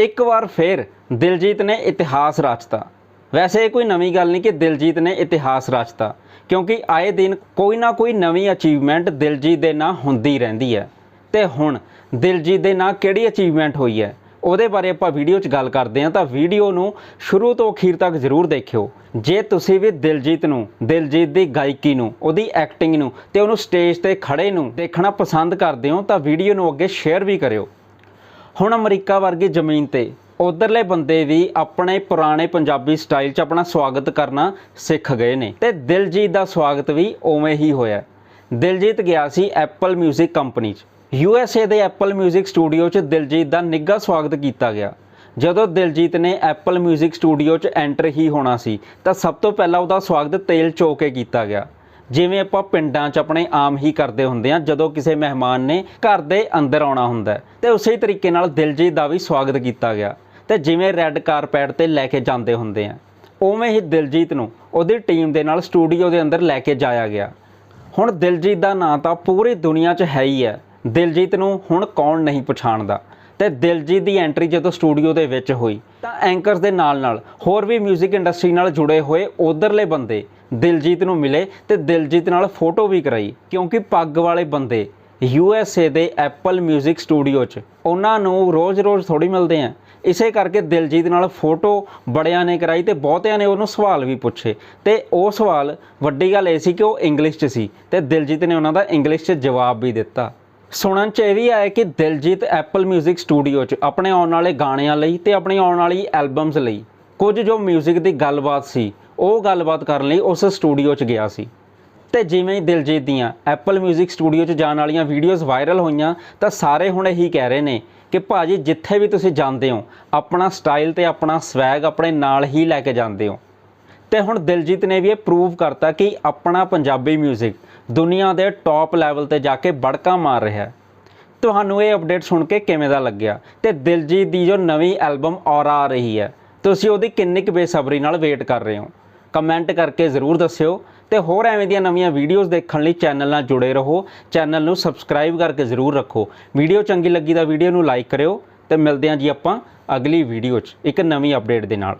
ਇੱਕ ਵਾਰ ਫੇਰ ਦਿਲਜੀਤ ਨੇ ਇਤਿਹਾਸ ਰਚਤਾ ਵੈਸੇ ਇਹ ਕੋਈ ਨਵੀਂ ਗੱਲ ਨਹੀਂ ਕਿ ਦਿਲਜੀਤ ਨੇ ਇਤਿਹਾਸ ਰਚਤਾ ਕਿਉਂਕਿ ਆਏ ਦਿਨ ਕੋਈ ਨਾ ਕੋਈ ਨਵੀਂ ਅਚੀਵਮੈਂਟ ਦਿਲਜੀਤ ਦੇ ਨਾਂ ਹੁੰਦੀ ਰਹਿੰਦੀ ਹੈ। ਤੇ ਹੁਣ ਦਿਲਜੀਤ ਦੇ ਨਾਂ ਕਿਹੜੀ ਅਚੀਵਮੈਂਟ ਹੋਈ ਹੈ, ਉਹਦੇ ਬਾਰੇ ਆਪਾਂ ਵੀਡੀਓ 'ਚ ਗੱਲ ਕਰਦੇ ਹਾਂ, ਤਾਂ ਵੀਡੀਓ ਨੂੰ ਸ਼ੁਰੂ ਤੋਂ ਅਖੀਰ ਤੱਕ ਜ਼ਰੂਰ ਦੇਖਿਓ। ਜੇ ਤੁਸੀਂ ਵੀ ਦਿਲਜੀਤ ਨੂੰ, ਦਿਲਜੀਤ ਦੀ ਗਾਇਕੀ ਨੂੰ, ਉਹਦੀ ਐਕਟਿੰਗ ਨੂੰ ਤੇ ਉਹਨੂੰ ਸਟੇਜ ਤੇ ਖੜੇ ਨੂੰ ਦੇਖਣਾ ਪਸੰਦ ਕਰਦੇ ਹੋ, ਤਾਂ ਵੀਡੀਓ ਨੂੰ ਅੱਗੇ ਸ਼ੇਅਰ ਵੀ ਕਰਿਓ। ਹੁਣ ਅਮਰੀਕਾ ਵਰਗੀ ਜ਼ਮੀਨ ਤੇ ਉਧਰਲੇ ਬੰਦੇ ਵੀ ਆਪਣੇ ਪੁਰਾਣੇ ਪੰਜਾਬੀ ਸਟਾਈਲ 'ਚ ਆਪਣਾ ਸਵਾਗਤ ਕਰਨਾ ਸਿੱਖ ਗਏ ਨੇ ਤੇ ਦਿਲਜੀਤ ਦਾ ਸਵਾਗਤ ਵੀ ਉਵੇਂ ਹੀ ਹੋਇਆ ਦਿਲਜੀਤ ਗਿਆ ਸੀ ਐਪਲ 뮤직 ਕੰਪਨੀ 'ਚ ਯੂ ਦੇ ਐਪਲ 뮤직 ਸਟੂਡੀਓ 'ਚ ਦਿਲਜੀਤ ਦਾ ਨਿੱਘਾ ਸਵਾਗਤ ਕੀਤਾ ਗਿਆ ਜਦੋਂ ਦਿਲਜੀਤ ਨੇ ਐਪਲ 뮤직 ਸਟੂਡੀਓ 'ਚ ਐਂਟਰ ਹੀ ਹੋਣਾ ਸੀ ਤਾਂ ਸਭ ਤੋਂ ਪਹਿਲਾਂ ਉਹਦਾ ਸਵਾਗਤ ਤੇਲ ਚੋ ਕੇ ਕੀਤਾ ਗਿਆ ਜਿਵੇਂ ਆਪਾਂ ਪਿੰਡਾਂ 'ਚ ਆਪਣੇ ਆਮ ਹੀ ਕਰਦੇ ਹੁੰਦੇ ਆ, ਜਦੋਂ ਕਿਸੇ ਮਹਿਮਾਨ ਨੇ ਘਰ ਦੇ ਅੰਦਰ ਆਉਣਾ ਹੁੰਦਾ ਹੈ, ਤੇ ਉਸੇ ਤਰੀਕੇ ਨਾਲ ਦਿਲਜੀਤ ਦਾ ਵੀ ਸਵਾਗਤ ਕੀਤਾ ਗਿਆ। ਤੇ ਜਿਵੇਂ ਰੈੱਡ ਕਾਰਪੈਟ ਤੇ ਲੈ ਕੇ ਜਾਂਦੇ ਹੁੰਦੇ ਆ, ਉਵੇਂ ਹੀ ਦਿਲਜੀਤ ਨੂੰ ਉਹਦੀ ਟੀਮ ਦੇ ਨਾਲ ਸਟੂਡੀਓ ਦੇ ਅੰਦਰ ਲੈ ਕੇ ਜਾਇਆ ਗਿਆ। ਹੁਣ ਦਿਲਜੀਤ ਦਾ ਨਾਂ ਤਾਂ ਪੂਰੀ ਦੁਨੀਆ 'ਚ ਹੈ ਹੀ ਹੈ, ਦਿਲਜੀਤ ਨੂੰ ਹੁਣ ਕੌਣ ਨਹੀਂ ਪਛਾਣਦਾ। ਤੇ ਦਿਲਜੀਤ ਦੀ ਐਂਟਰੀ ਜਦੋਂ ਸਟੂਡੀਓ ਦੇ ਵਿੱਚ ਹੋਈ, ਤਾਂ ਐਂਕਰਸ ਦੇ ਨਾਲ-ਨਾਲ ਹੋਰ ਵੀ 뮤직 ਇੰਡਸਟਰੀ ਨਾਲ ਜੁੜੇ ਹੋਏ ਉਧਰਲੇ ਬੰਦੇ ਦਿਲਜੀਤ ਨੂੰ ਮਿਲੇ ਤੇ ਦਿਲਜੀਤ ਨਾਲ ਫੋਟੋ ਵੀ ਕਰਾਈ ਕਿਉਂਕਿ ਪੱਗ ਵਾਲੇ ਬੰਦੇ USA ਦੇ ਐਪਲ 뮤직 ਸਟੂਡੀਓ 'ਚ ਉਹਨਾਂ ਨੂੰ ਰੋਜ਼-ਰੋਜ਼ ਥੋੜੀ ਮਿਲਦੇ ਆ ਇਸੇ ਕਰਕੇ ਦਿਲਜੀਤ ਨਾਲ ਫੋਟੋ ਬੜਿਆਂ ਨੇ ਕਰਾਈ ਤੇ ਬਹੁਤਿਆਂ ਨੇ ਉਹਨੂੰ ਸਵਾਲ ਵੀ ਪੁੱਛੇ ਤੇ ਉਹ ਸਵਾਲ ਵੱਡੀ ਗੱਲ ਇਹ ਸੀ ਕਿ ਉਹ ਇੰਗਲਿਸ਼ 'ਚ ਸੀ ਤੇ ਦਿਲਜੀਤ ਨੇ ਉਹਨਾਂ ਦਾ ਇੰਗਲਿਸ਼ 'ਚ ਜਵਾਬ ਵੀ ਦਿੱਤਾ ਸੁਣਨ 'ਚ ਇਹ ਵੀ ਆਇਆ ਕਿ ਦਿਲਜੀਤ ਐਪਲ 뮤직 ਸਟੂਡੀਓ 'ਚ ਆਪਣੇ ਆਉਣ ਵਾਲੇ ਗਾਣਿਆਂ ਲਈ ਤੇ ਆਪਣੀ ਆਉਣ ਵਾਲੀ ਐਲਬਮਸ ਲਈ ਕੁਝ ਜੋ 뮤직 ਦੀ ਗੱਲਬਾਤ ਸੀ ਉਹ ਗੱਲਬਾਤ ਕਰਨ ਲਈ ਉਸ ਸਟੂਡੀਓ 'ਚ ਗਿਆ ਸੀ ਤੇ ਜਿਵੇਂ ਹੀ ਦਿਲਜੀਤ ਦੀਆਂ ਐਪਲ 뮤직 ਸਟੂਡੀਓ 'ਚ ਜਾਣ ਵਾਲੀਆਂ ਵੀਡੀਓਜ਼ ਵਾਇਰਲ ਹੋਈਆਂ ਤਾਂ ਸਾਰੇ ਹੁਣ ਇਹੀ ਕਹਿ ਰਹੇ ਨੇ ਕਿ ਭਾਜੀ ਜਿੱਥੇ ਵੀ ਤੁਸੀਂ ਜਾਂਦੇ ਹੋ ਆਪਣਾ ਸਟਾਈਲ ਤੇ ਆਪਣਾ ਸਵੈਗ ਆਪਣੇ ਨਾਲ ਹੀ ਲੈ ਕੇ ਜਾਂਦੇ ਹੋ ਤੇ ਹੁਣ ਦਿਲਜੀਤ ਨੇ ਵੀ ਇਹ ਪ੍ਰੂਵ ਕਰਤਾ ਕਿ ਆਪਣਾ ਪੰਜਾਬੀ 뮤직 ਦੁਨੀਆ ਦੇ ਟੌਪ ਲੈਵਲ ਤੇ ਜਾ ਕੇ ਬੜਕਾ ਮਾਰ ਰਿਹਾ ਹੈ ਤੁਹਾਨੂੰ ਇਹ ਅਪਡੇਟ ਸੁਣ ਕੇ ਕਿਵੇਂ ਦਾ ਲੱਗਿਆ ਤੇ ਦਿਲਜੀਤ ਦੀ ਜੋ ਨਵੀਂ ਐਲਬਮ ਔਰਾ ਆ ਰਹੀ ਹੈ ਤੁਸੀਂ ਉਹਦੀ ਕਿੰਨੀ ਕੁ ਬੇਸਬਰੀ ਨਾਲ ਵੇਟ ਕਰ ਰਹੇ ਹੋ ਕਮੈਂਟ ਕਰਕੇ ਜ਼ਰੂਰ ਦੱਸਿਓ ਤੇ ਹੋਰ ਐਵੇਂ ਦੀਆਂ ਨਵੀਆਂ ਵੀਡੀਓਜ਼ ਦੇਖਣ ਲਈ ਚੈਨਲ ਨਾਲ ਜੁੜੇ ਰਹੋ। ਚੈਨਲ ਨੂੰ ਸਬਸਕ੍ਰਾਈਬ ਕਰਕੇ ਜ਼ਰੂਰ ਰੱਖੋ। ਵੀਡੀਓ ਚੰਗੀ ਲੱਗੀ ਤਾਂ ਵੀਡੀਓ ਨੂੰ ਲਾਈਕ ਕਰਿਓ ਤੇ ਮਿਲਦੇ ਹਾਂ ਜੀ ਆਪਾਂ ਅਗਲੀ ਵੀਡੀਓ 'ਚ ਇੱਕ ਨਵੀਂ ਅਪਡੇਟ ਦੇ ਨਾਲ।